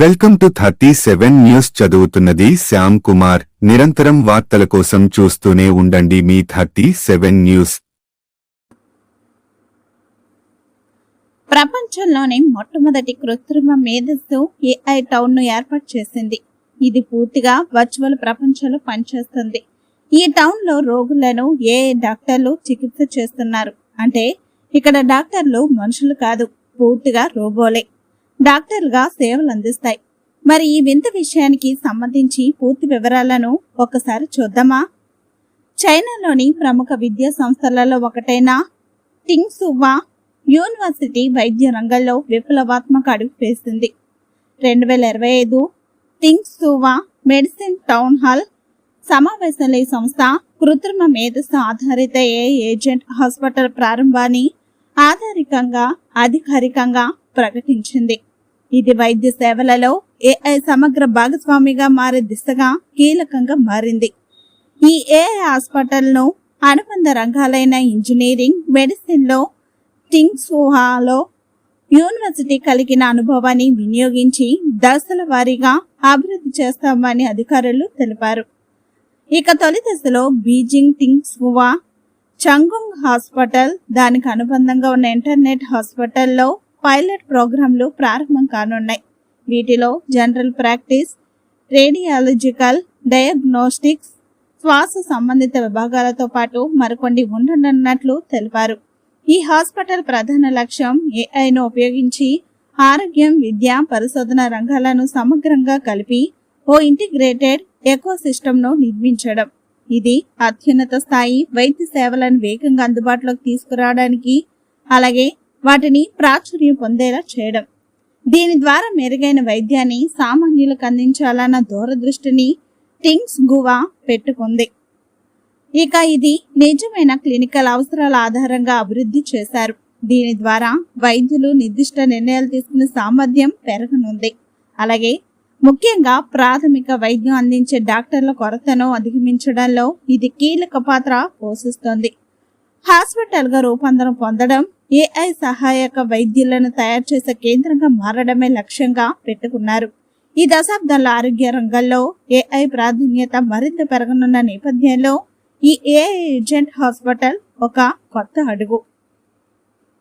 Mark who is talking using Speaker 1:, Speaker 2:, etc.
Speaker 1: Welcome to thirty seven news చదువుతున్నది శ్యామ్ కుమార్. నిరంతరం వార్తల కోసం చూస్తూనే ఉండండి మీ థర్టీ సెవెన్ న్యూస్.
Speaker 2: ప్రపంచంలోనే మొట్టమొదటి కృత్రిమ మేధస్సు ఏఐ టౌన్ను ఏర్పాటు చేసింది. ఇది పూర్తిగా వర్చువల్ ప్రపంచంలో పనిచేస్తుంది. ఈ టౌన్లో రోగులను ఏఐ డాక్టర్లు చికిత్స చేస్తున్నారు. అంటే ఇక్కడ డాక్టర్లు మనుషులు కాదు పూర్తిగా రోబోలే. డాక్టర్లుగా సేవలు అందిస్తాయి. మరి ఈ వింత విషయానికి సంబంధించి పూర్తి వివరాలను ఒకసారి చూద్దామా? చైనాలోని ప్రముఖ విద్యా సంస్థలలో ఒకటైన టింగ్సువా యూనివర్సిటీ వైద్య రంగంలో విప్లవాత్మక అడుగు వేసింది. రెండు వేల ఇరవై ఐదు టింగ్సువా మెడిసిన్ టౌన్ హాల్ సమావేశంలో ఈ సంస్థ కృత్రిమ మేధస్సు ఆధారిత ఏ ఏజెంట్ హాస్పిటల్ ప్రారంభాన్ని ఆధారికంగా అధికారికంగా ప్రకటించింది. ఇది వైద్య సేవలలో ఏఐ సమగ్ర భాగస్వామిగా మారే దిశగా కీలకంగా మారింది. ఈ ఏఐ హాస్పిటల్ను అనుబంధ రంగాలైన ఇంజనీరింగ్ మెడిసిన్లో టింగ్సుహాలో యూనివర్సిటీ కలిగిన అనుభవాన్ని వినియోగించి దశల వారీగా అభివృద్ధి చేస్తామని అధికారులు తెలిపారు. ఇక తొలి దశలో బీజింగ్ టింగ్సువా చంగుంగ్ హాస్పిటల్ దానికి అనుబంధంగా ఉన్న ఇంటర్నెట్ హాస్పిటల్లో పైలట్ ప్రోగ్రాంలు ప్రారంభం కానున్నాయి. వీటిలో జనరల్ ప్రాక్టీస్ రేడియాలజికల్ డయాగ్నోస్టిక్స్ శ్వాస సంబంధిత విభాగాలతో పాటు మరికొన్ని ఉండనున్నట్లు తెలిపారు. ఈ హాస్పిటల్ ప్రధాన లక్ష్యం ఏఐను ఉపయోగించి ఆరోగ్యం విద్య పరిశోధన రంగాలను సమగ్రంగా కలిపి ఓ ఇంటిగ్రేటెడ్ ఎకోసిస్టమ్ను నిర్మించడం. ఇది అత్యున్నత స్థాయి వైద్య సేవలను వేగంగా అందుబాటులోకి తీసుకురావడానికి అలాగే వాటిని ప్రాచుర్యం పొందేలా చేయడం. దీని ద్వారా మెరుగైన వైద్యాన్ని సామాన్యులకు అందించాలన్న దూరదృష్టిని టింగ్స్ గువా పెట్టుకుంది. ఇక ఇది నిజమైన క్లినికల్ అవసరాల ఆధారంగా అభివృద్ధి చేశారు. దీని ద్వారా వైద్యులు నిర్దిష్ట నిర్ణయాలు తీసుకునే సామర్థ్యం పెరగనుంది. అలాగే ముఖ్యంగా ప్రాథమిక వైద్యం అందించే డాక్టర్ల కొరతను అధిగమించడంలో ఇది కీలక పాత్ర పోషిస్తోంది. హాస్పిటల్గా రూపాంతరం పొందడం ఏఐ సహాయక వైద్యులను తయారు చేసే కేంద్రంగా మారడమే లక్ష్యంగా పెట్టుకున్నారు. ఈ దశాబ్దాల ఆరోగ్య రంగంలో ఏఐ ప్రాధాన్యత మరింత పెరగనున్న నేపథ్యంలో ఈ ఏఐ ఏజెంట్ హాస్పిటల్ ఒక కొత్త అడుగు.